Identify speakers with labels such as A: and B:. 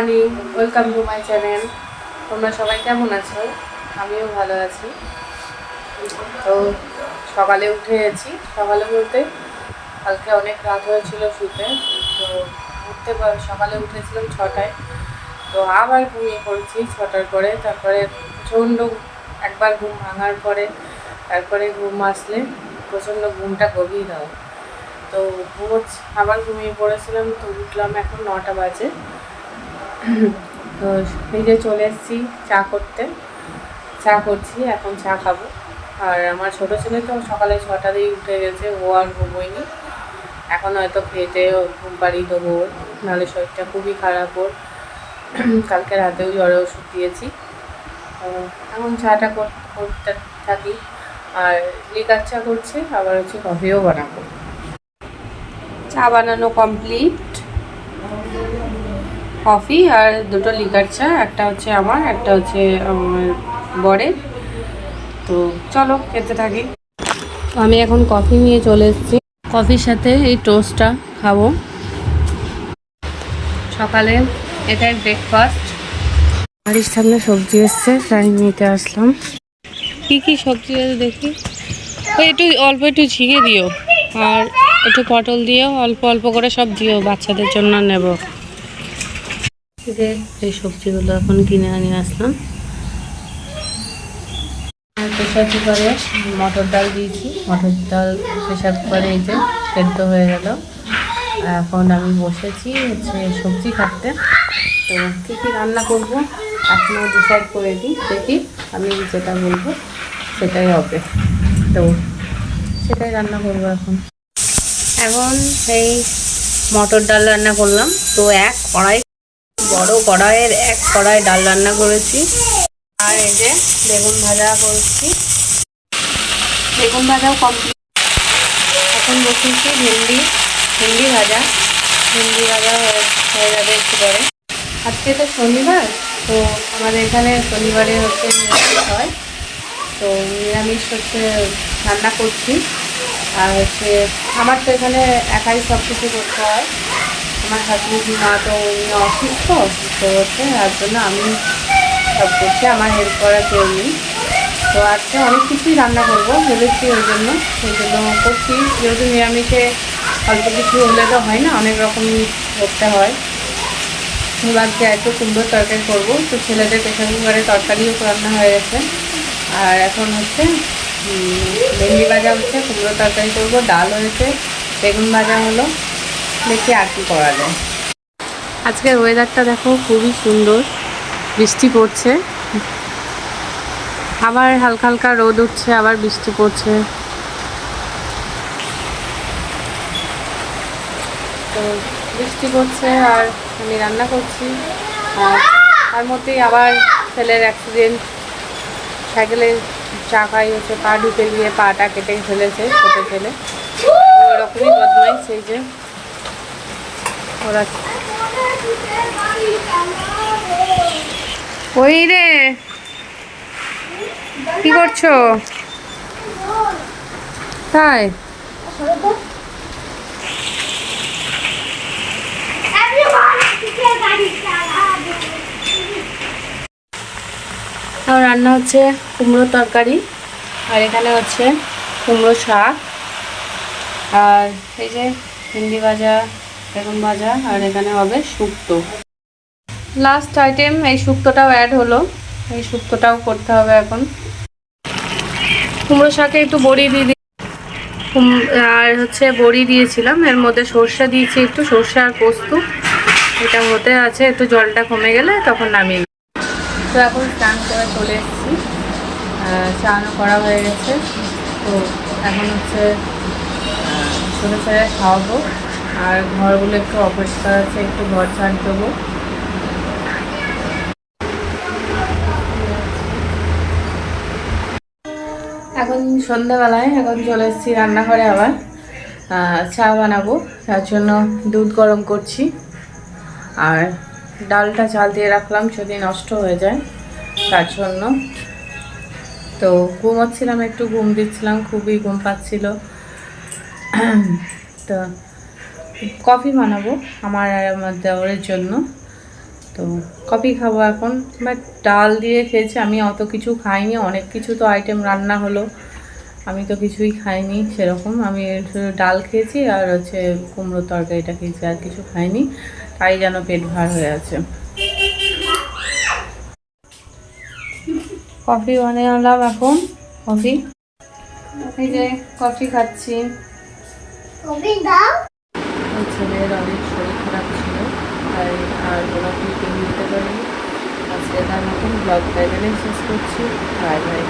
A: Morning, welcome to my channel. তোমরা সবাই কেমন আছো? আমিও ভালো আছি। তো সকালে উঠে গেছি। সকালে বলতে কালকে অনেক রাত হয়েছিল শুতে। তো উঠতে সকালে উঠেছিলাম ছটায়। তো আবার ঘুমিয়ে পড়েছি ছটার পরে। তারপরে প্রচণ্ড একবার ঘুম ভাঙার পরে তারপরে ঘুম আসলে প্রচণ্ড ঘুমটা গভীর হয়। তো ঘুমোচ্ছি আবার ঘুমিয়ে পড়েছিলাম। তো উঠলাম এখন নটা বাজে। তো যে চলে এসেছি, চা করতে। চা করছি, এখন চা খাব। আর আমার ছোটো ছেলে তো সকালে ছটাতেই উঠে গেছে, ও আর ঘুমোয়নি। এখন হয়তো খেতে ঘুম পাড়িয়ে দেবো নাহলে শরীরটা খুবই খারাপ ওর। কালকে রাতেও জ্বরে ওষুধ দিয়েছি। এখন চাটা করতে থাকি। আর লিকার চা করছি, আবার হচ্ছে কফিও বানাবো। চা বানানো কমপ্লিট কফি আর দুটো লিকার চা, একটা হচ্ছে আমার, একটা হচ্ছে আমার বরের। তো চলো, খেতে থাকি। আমি এখন কফি নিয়ে চলে এসেছি। কফির সাথে এই টোস্টটা খাব। সকালে এটাই ব্রেকফাস্ট বাড়ির সামনে সবজি এসছে, তাই নিতে আসলাম। কি কি সবজি আছে দেখি? একটু অল্প একটু ঝিঙে দিও, আর একটু পটল দিও, অল্প অল্প করে সব দিও, বাচ্চাদের জন্য নেব। যে এই সবজিগুলো এখন কিনে নিয়ে আসলাম। প্রেশার কুকারে মটর ডাল দিয়েছি। মটর ডাল প্রেশার কুকারে এই যে সেদ্ধ হয়ে গেল। এখন আমি বসেছি হচ্ছে সবজি কাটতে তো কী কী রান্না করব এখনও ডিসাইড করে দিই দেখি আমি যেটা বলব সেটাই হবে। তো সেটাই রান্না করব এখন। এখন এই মটর ডাল রান্না করলাম। তো এক কড়াই বড় কড়াইয়ের এক কড়াই ডাল রান্না করেছি। আর এই যে বেগুন ভাজা করছি। বেগুন ভাজাও কমপ্লিট এখন বসেছি ভেন্ডি ভেন্ডি ভাজা। ভেন্ডি ভাজা হয়ে যাবে একটু পরে আজকে তো শনিবার, তো আমাদের এখানে শনিবারে হচ্ছে নিরামিষ হয়। তো নিরামিষ হচ্ছে রান্না করছি। আর হচ্ছে, আমার তো এখানে একাই সব কিছু করতে হয়। আমার হাজবেন্ড মা তো উনি অসুস্থ তো হচ্ছে, তার জন্য আমি সব করছি, আমার হেল্প করা কেউ নেই। তো আজকে অনেক কিছুই রান্না করব ভেবেছি ওই জন্য সেই জন্য করছি। যেহেতু নিরামিষে অল্প কিছু হলে তো হয় না, অনেক রকম করতে হয়। ভাবছি একটু কুমড়োর তরকারি করব। তো ছেলেদের প্রেশার কুকারে তরকারিও রান্না হয়ে গেছে। আর এখন হচ্ছে ভেন্ডি ভাজা হচ্ছে কুমড়ো তরকারি করব, ডাল হয়েছে, বেগুন ভাজা হলো। দেখি আর কি করা যায়। আজকের ওয়েদারটা দেখো খুবই সুন্দর, বৃষ্টি পড়ছে। আবার হালকা হালকা রোদ উঠছে, আবার বৃষ্টি পড়ছে। তো বৃষ্টি পড়ছে আর আমি রান্না করছি। আর তার মধ্যেই আবার ছেলের অ্যাক্সিডেন্ট সাইকেলে চাকাই হচ্ছে পা ঢুকে গিয়ে পাটা কেটে ফেলেছে ছোটো ছেলে ওই রকমই বদমাই সেই যে। ওরা ওই রে। কি করছ? তাই? রান্না হচ্ছে কুমড়ো তরকারি, আর এখানে হচ্ছে কুমড়ো শাক, আর এই যে ভেন্ডি ভাজা বেগুন ভাজা আর এখানে হবে শুক্তো। লাস্ট আইটেম এই শুক্তোটাও অ্যাড হলো। এই শুক্তোটাও করতে হবে এখন। কুমড়ো শাকে একটু বড়ি দিয়ে দিই আর হচ্ছে বড়ি দিয়েছিলাম। এর মধ্যে সর্ষে দিয়েছি একটু। সর্ষে আর পোস্ত। এটা হতে আছে, একটু জলটা কমে গেলে তখন নামিয়ে। তো এখন স্নান করে চলে এসেছি। স্নানও করা হয়ে গেছে। তো এখন হচ্ছে ছোটো ছেলে খাওয়াবো। আর ঘরগুলো একটু অপরিষ্কার আছে, একটু ঘর ছাড় দেবো। এখন সন্ধ্যাবেলায় এখন চলে এসেছি রান্নাঘরে আবার চা বানাবো, তার জন্য দুধ গরম করছি। আর ডালটা চাল দিয়ে রাখলাম যদি নষ্ট হয়ে যায়, তার জন্য। তো ঘুমোচ্ছিলাম, একটু ঘুম দিচ্ছিলাম, খুবই ঘুম পাচ্ছিল। তো কফি বানাবো আমার আর আমার দেওয়ারের জন্য। তো কফি খাব এখন বাট ডাল দিয়ে খেয়েছি, আমি অত কিছু খাইনি, অনেক কিছু তো আইটেম রান্না হলো। আমি তো কিছুই খাইনি সেরকম, আমি ডাল খেয়েছি আর হচ্ছে কুমড়োর তরকারিটা খেয়েছি, আর কিছু খাইনি, তাই যেন পেট ভার হয়ে আছে। কফি বানালাম এখন, কফি। এই যে কফি খাচ্ছি।
B: কবি দাও।
A: ছেলের অনেক শরীর খারাপ ছিল, তাই আর ওরা ক্লিপিং নিতে পারিনি। আজকে তার মতন ব্লগটা এখানে শেষ করছি। Bye bye